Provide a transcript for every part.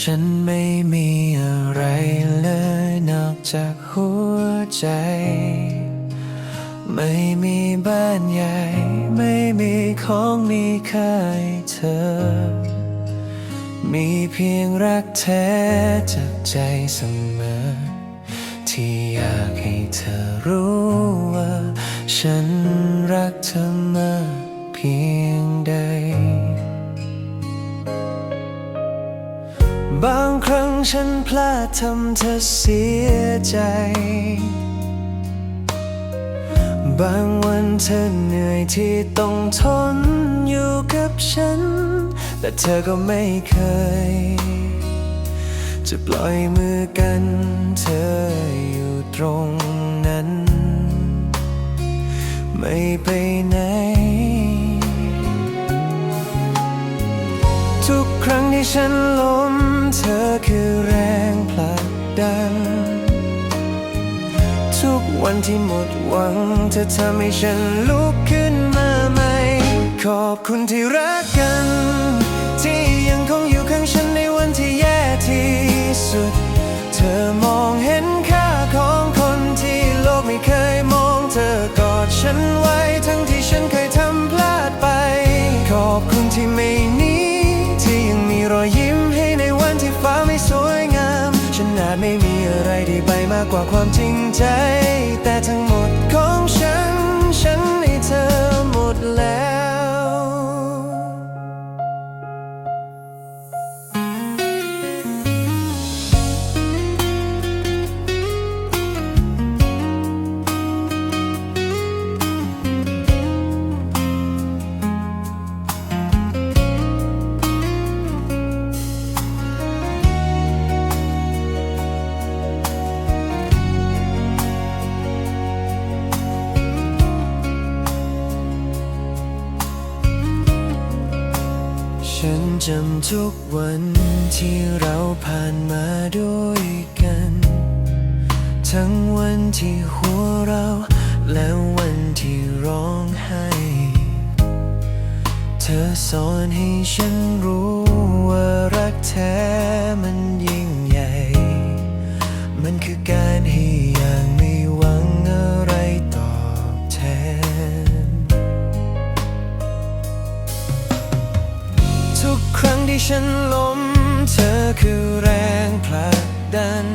ฉันไม่มีอะไรเลยนอกจากหัวใจ ไม่มีบ้านใหญ่ ไม่มีของมีค่าให้เธอ มีเพียงรักแท้จากใจเสมอ ที่อยากให้เธอรู้ว่า ฉันรักเธอมากเพียง ฉันพลาดทำเธอเสียใจ บางวันเธอเหนื่อยที่ต้องทนอยู่กับฉัน แต่เธอก็ไม่เคย จะปล่อยมือกันเธออยู่ตรงนั้น ไม่ไปไหนทุกครั้งที่ฉันล้ม เธอคือแรงผลักดัน ทุกวันที่หมดหวัง เธอทำให้ฉันลุกขึ้นมาใหม่ ขอบคุณที่รักกัน ไม่มีอะไรดีไปมากกว่าความจริงใจ แต่ทั้ง จำทุกวันที่เราผ่านมาด้วยกัน ทั้งวันที่หัวเรา และวันที่ร้องไห้ เธอสอนให้ฉันรู้ว่ารักแท้มันยิ่ง ฉันล้มเธอคือแรงผลักดัน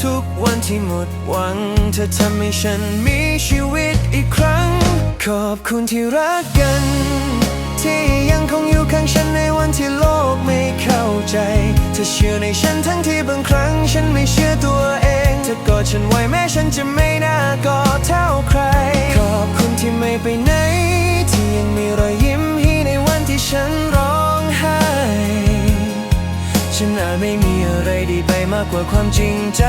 ทุกวันที่หมดหวัง เธอทำให้ฉันมีชีวิตอีกครั้ง ขอบคุณที่รักกัน ที่ยังคงอยู่ข้างฉันในวันที่โลกไม่เข้าใจ เธอเชื่อในฉันทั้งที่บางครั้ง ฉันไม่เชื่อตัวเอง เธอกอดฉันไว้แม้ฉันจะไม่ มากกว่าความจริงใจ